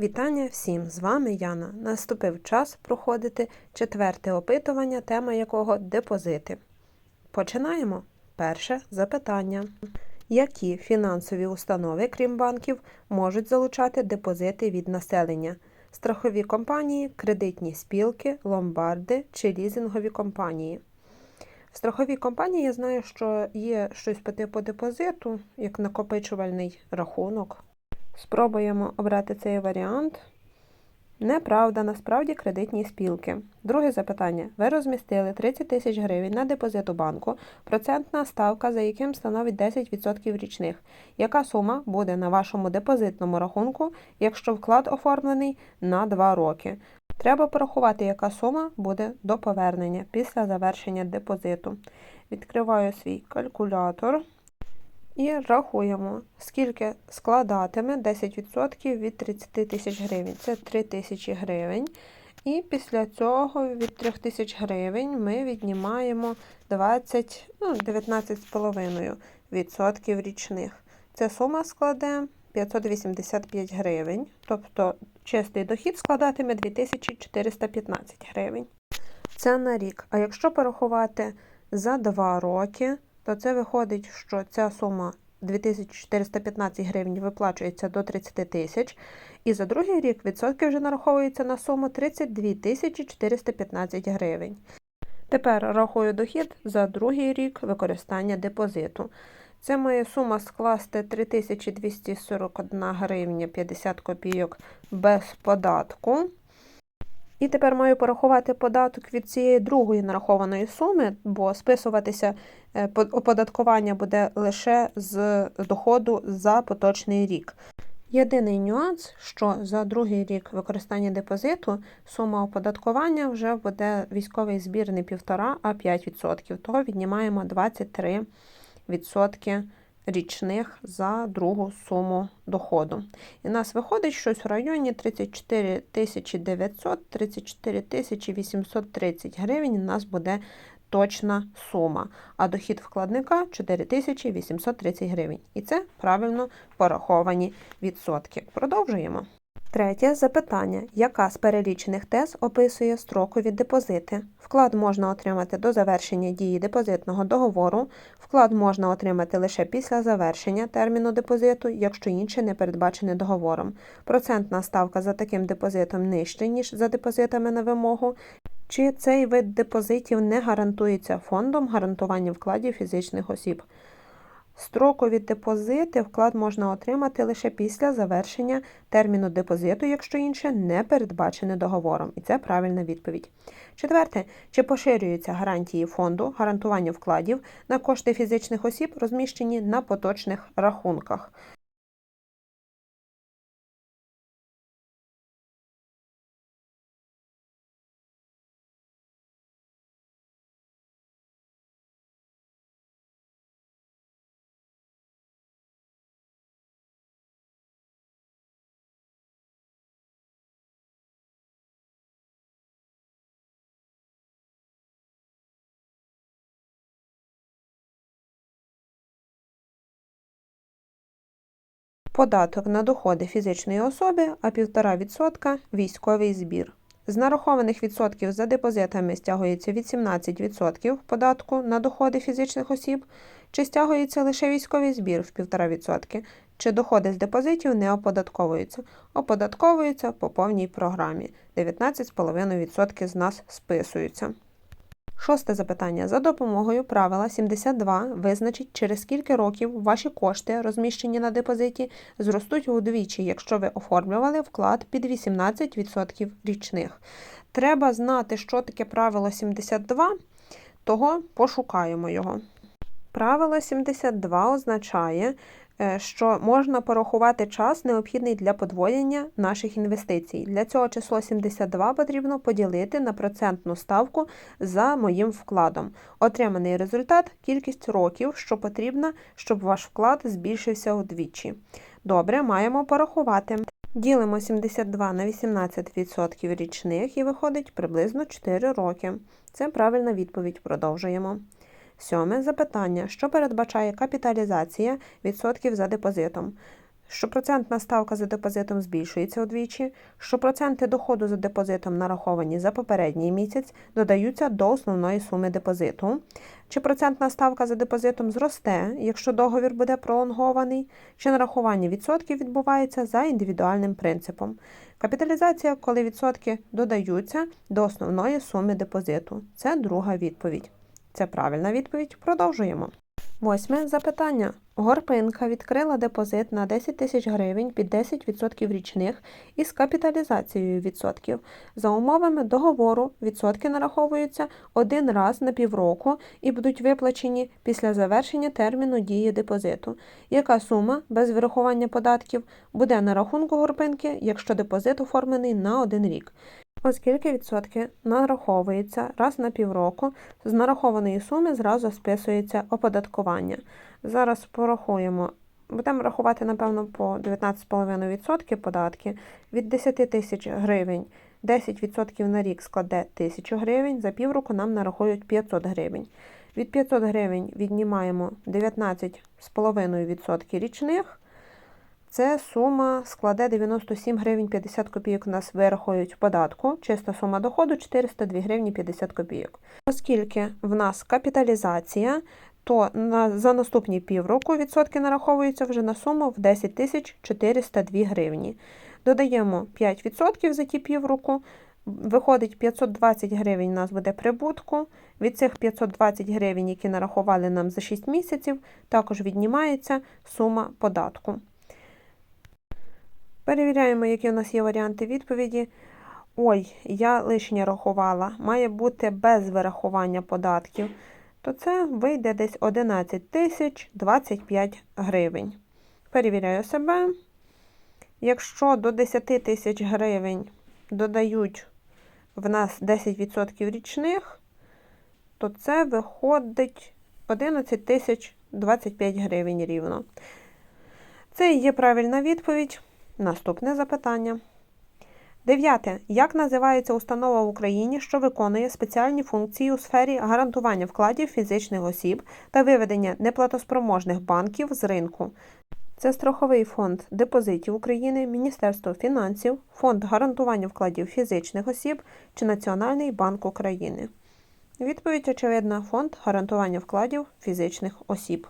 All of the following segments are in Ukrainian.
Вітання всім! З вами Яна. Наступив час проходити четверте опитування, тема якого депозити. Починаємо. Перше запитання. Які фінансові установи, крім банків, можуть залучати депозити від населення? Страхові компанії, кредитні спілки, ломбарди чи лізингові компанії? В страховій компанії я знаю, що є щось по типу депозиту, як накопичувальний рахунок. Спробуємо обрати цей варіант. Неправда, насправді кредитні спілки. Друге запитання. Ви розмістили 30 тисяч гривень на депозит у банку, процентна ставка, за яким становить 10% річних. Яка сума буде на вашому депозитному рахунку, якщо вклад оформлений на 2 роки? Треба порахувати, яка сума буде до повернення після завершення депозиту. Відкриваю свій калькулятор. І рахуємо, скільки складатиме 10% від 30 тисяч гривень. Це 3 тисячі гривень. І після цього від 3 тисяч гривень ми віднімаємо 20, ну, 19,5% річних. Ця сума складе 585 гривень. Тобто чистий дохід складатиме 2415 гривень. Це на рік. А якщо порахувати за 2 роки, то це виходить, що ця сума 2415 гривень виплачується до 30 тисяч, і за другий рік відсотки вже нараховуються на суму 32 тисячі 415 гривень. Тепер рахую дохід за другий рік використання депозиту. Це має сума скласти 3241 гривня 50 копійок без податку. І тепер маю порахувати податок від цієї другої нарахованої суми, бо списуватися е, оподаткування буде лише з доходу за поточний рік. Єдиний нюанс, що за другий рік використання депозиту сума оподаткування вже буде військовий збір не 1,5, а 5%. Того віднімаємо 23% річних за другу суму доходу. І у нас виходить щось в районі 34 900 34 830 гривень. У нас буде точна сума. А дохід вкладника 4830 гривень. І це правильно пораховані відсотки. Продовжуємо. Третє запитання. Яка з перелічених тез описує строкові депозити? Вклад можна отримати до завершення дії депозитного договору. Вклад можна отримати лише після завершення терміну депозиту, якщо інше не передбачене договором. Процентна ставка за таким депозитом нижча, ніж за депозитами на вимогу. Чи цей вид депозитів не гарантується фондом гарантування вкладів фізичних осіб? Строкові депозити вклад можна отримати лише після завершення терміну депозиту, якщо інше не передбачене договором. І це правильна відповідь. Четверте, чи поширюються гарантії фонду гарантування вкладів на кошти фізичних осіб, розміщені на поточних рахунках? Податок на доходи фізичної особи, а 1,5% військовий збір. З нарахованих відсотків за депозитами стягується 18% податку на доходи фізичних осіб, чи стягується лише військовий збір в 1,5%, чи доходи з депозитів не оподатковуються. Оподатковуються по повній програмі. 19,5% з нас списуються. Шосте запитання. За допомогою правила 72 визначить, через скільки років ваші кошти, розміщені на депозиті, зростуть удвічі, якщо ви оформлювали вклад під 18% річних. Треба знати, що таке правило 72, того пошукаємо його. Правило 72 означає, що можна порахувати час, необхідний для подвоєння наших інвестицій. Для цього число 72 потрібно поділити на процентну ставку за моїм вкладом. Отриманий результат кількість років, що потрібна, щоб ваш вклад збільшився удвічі. Добре, маємо порахувати. Ділимо 72 на 18% річних і виходить приблизно 4 роки. Це правильна відповідь. Продовжуємо. Сьоме запитання, що передбачає капіталізація відсотків за депозитом? що процентна ставка за депозитом збільшується удвічі, що проценти доходу за депозитом нараховані за попередній місяць додаються до основної суми депозиту, чи процентна ставка за депозитом зросте, якщо договір буде пролонгований, чи нарахування відсотків відбувається за індивідуальним принципом. Капіталізація, коли відсотки додаються до основної суми депозиту. Це друга відповідь. Це правильна відповідь. Продовжуємо. Восьме запитання. Горпинка відкрила депозит на 10 тисяч гривень під 10% річних із капіталізацією відсотків. За умовами договору відсотки нараховуються один раз на півроку і будуть виплачені після завершення терміну дії депозиту. Яка сума без вирахування податків буде на рахунку горпинки, якщо депозит оформлений на один рік? Оскільки відсотки нараховуються раз на півроку, з нарахованої суми зразу списується оподаткування. Зараз порахуємо. Будемо рахувати, напевно, по 19,5% податки. Від 10 тисяч гривень 10% на рік складе 1000 гривень, за півроку нам нарахують 500 гривень. Від 500 гривень віднімаємо 19,5% річних. Це сума складе 97 гривень 50 копійок нас вирахують податку. Чиста сума доходу 402 гривні 50 копійок. Оскільки в нас капіталізація, то на, за наступні півроку відсотки нараховуються вже на суму в 10 тисяч 402 гривні. Додаємо 5% за ті півроку. Виходить 520 гривень у нас буде прибутку. Від цих 520 гривень, які нарахували нам за 6 місяців, також віднімається сума податку. Перевіряємо, які у нас є варіанти відповіді. Ой, я лишнє рахувала, має бути без вирахування податків, то це вийде десь 11 тисяч 25 гривень. Перевіряю себе. Якщо до 10 тисяч гривень додають в нас 10% річних, то це виходить 11 тисяч 25 гривень рівно. Це і є правильна відповідь. Наступне запитання. Дев'яте. Як називається установа в Україні, що виконує спеціальні функції у сфері гарантування вкладів фізичних осіб та виведення неплатоспроможних банків з ринку? Це Страховий фонд депозитів України, Міністерство фінансів, Фонд гарантування вкладів фізичних осіб чи Національний банк України. Відповідь очевидна: Фонд гарантування вкладів фізичних осіб.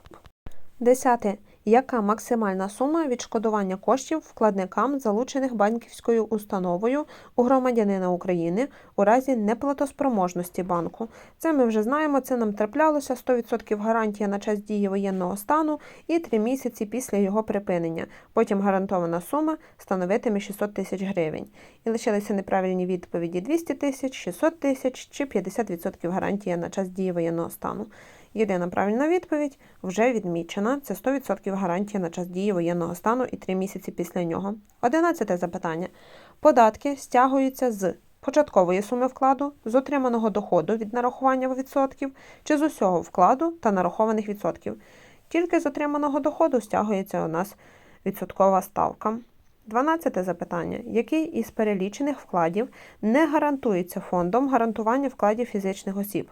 Десяте. Яка максимальна сума відшкодування коштів вкладникам, залучених банківською установою у громадянина України у разі неплатоспроможності банку? Це ми вже знаємо, це нам траплялося 100% гарантія на час дії воєнного стану і 3 місяці після його припинення. Потім гарантована сума становитиме 600 тисяч гривень. І лишилися неправильні відповіді 200 тисяч, 600 тисяч чи 50% гарантія на час дії воєнного стану. Єдина правильна відповідь вже відмічена. Це 100% гарантія на час дії воєнного стану і 3 місяці після нього. Одинадцяте запитання. Податки стягуються з початкової суми вкладу, з отриманого доходу від нарахування відсотків чи з усього вкладу та нарахованих відсотків. Тільки з отриманого доходу стягується у нас відсоткова ставка. Дванадцяте запитання. Який із перелічених вкладів не гарантується фондом гарантування вкладів фізичних осіб?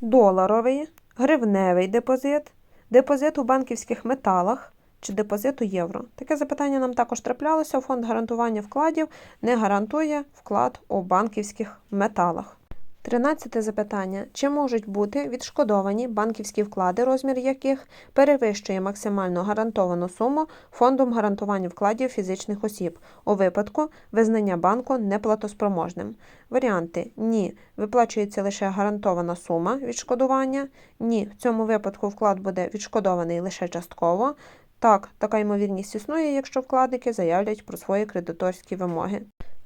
Доларовий, гривневий депозит, депозит у банківських металах чи депозит у євро. Таке запитання нам також траплялося. Фонд гарантування вкладів не гарантує вклад у банківських металах. Тринадцяте запитання. Чи можуть бути відшкодовані банківські вклади, розмір яких перевищує максимально гарантовану суму фондом гарантування вкладів фізичних осіб у випадку визнання банку неплатоспроможним? Варіанти ні. Виплачується лише гарантована сума відшкодування. Ні, в цьому випадку вклад буде відшкодований лише частково. Так, така ймовірність існує, якщо вкладники заявлять про свої кредиторські вимоги.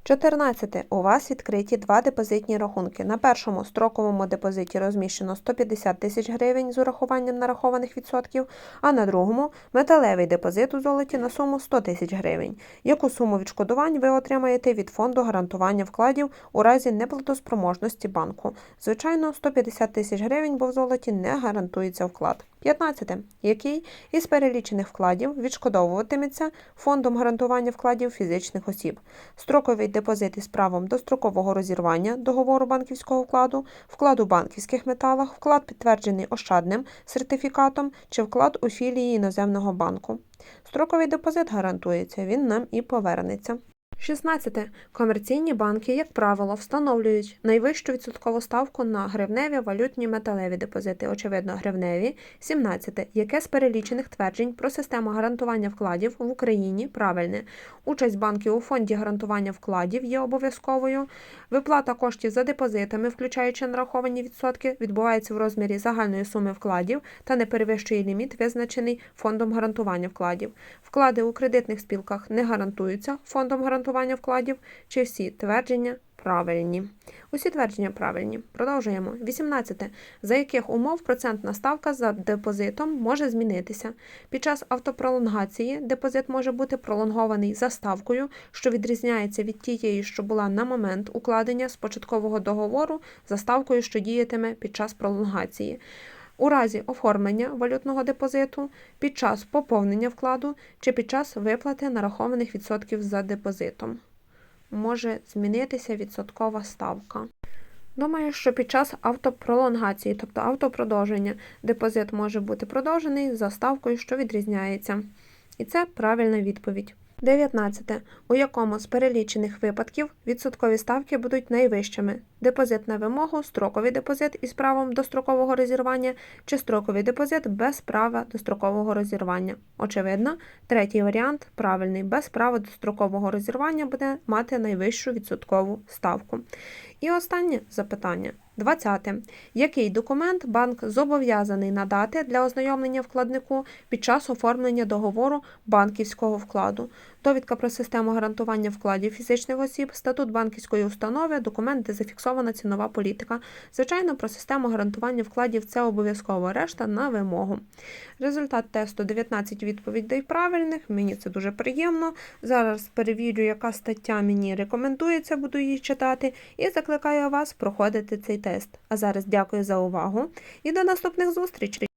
14. У вас відкриті два депозитні рахунки. На першому строковому депозиті розміщено 150 тисяч гривень з урахуванням нарахованих відсотків, а на другому металевий депозит у золоті на суму 100 тисяч гривень. Яку суму відшкодувань ви отримаєте від фонду гарантування вкладів у разі неплатоспроможності банку? Звичайно, 150 тисяч гривень, бо в золоті не гарантується вклад. 15. Який із перелічених вкладів відшкодовуватиметься фондом гарантування вкладів фізичних осіб? Строковий депозит із правом дострокового розірвання договору банківського вкладу, вклад у банківських металах, вклад підтверджений ощадним сертифікатом чи вклад у філії іноземного банку. Строковий депозит гарантується, він нам і повернеться. 16. Комерційні банки, як правило, встановлюють найвищу відсоткову ставку на гривневі, валютні, металеві депозити, очевидно, гривневі. 17. Яке з перелічених тверджень про систему гарантування вкладів в Україні правильне? Участь банків у фонді гарантування вкладів є обов'язковою. Виплата коштів за депозитами, включаючи нараховані відсотки, відбувається в розмірі загальної суми вкладів та не перевищує ліміт, визначений фондом гарантування вкладів. Вклади у кредитних спілках не гарантуються фондом гарантування вкладів, чи всі твердження правильні. Усі твердження правильні. Продовжуємо. 18. За яких умов процентна ставка за депозитом може змінитися? Під час автопролонгації депозит може бути пролонгований за ставкою, що відрізняється від тієї, що була на момент укладення спочаткового договору за ставкою, що діятиме під час пролонгації. У разі оформлення валютного депозиту, під час поповнення вкладу чи під час виплати нарахованих відсотків за депозитом. Може змінитися відсоткова ставка. Думаю, що під час автопролонгації, тобто автопродовження, депозит може бути продовжений за ставкою, що відрізняється. І це правильна відповідь. 19. У якому з перелічених випадків відсоткові ставки будуть найвищими? Депозит на вимогу, строковий депозит із правом дострокового розірвання чи строковий депозит без права дострокового розірвання. Очевидно, третій варіант правильний. Без права дострокового розірвання буде мати найвищу відсоткову ставку. І останнє запитання. 20. Який документ банк зобов'язаний надати для ознайомлення вкладнику під час оформлення договору банківського вкладу? Довідка про систему гарантування вкладів фізичних осіб, статут банківської установи, документ, де зафіксована цінова політика. Звичайно, про систему гарантування вкладів це обов'язково решта на вимогу. Результат тесту 19 відповідей правильних. Мені це дуже приємно. Зараз перевірю, яка стаття мені рекомендується, буду її читати, і закликаю вас проходити цей тест. А зараз дякую за увагу і до наступних зустрічей!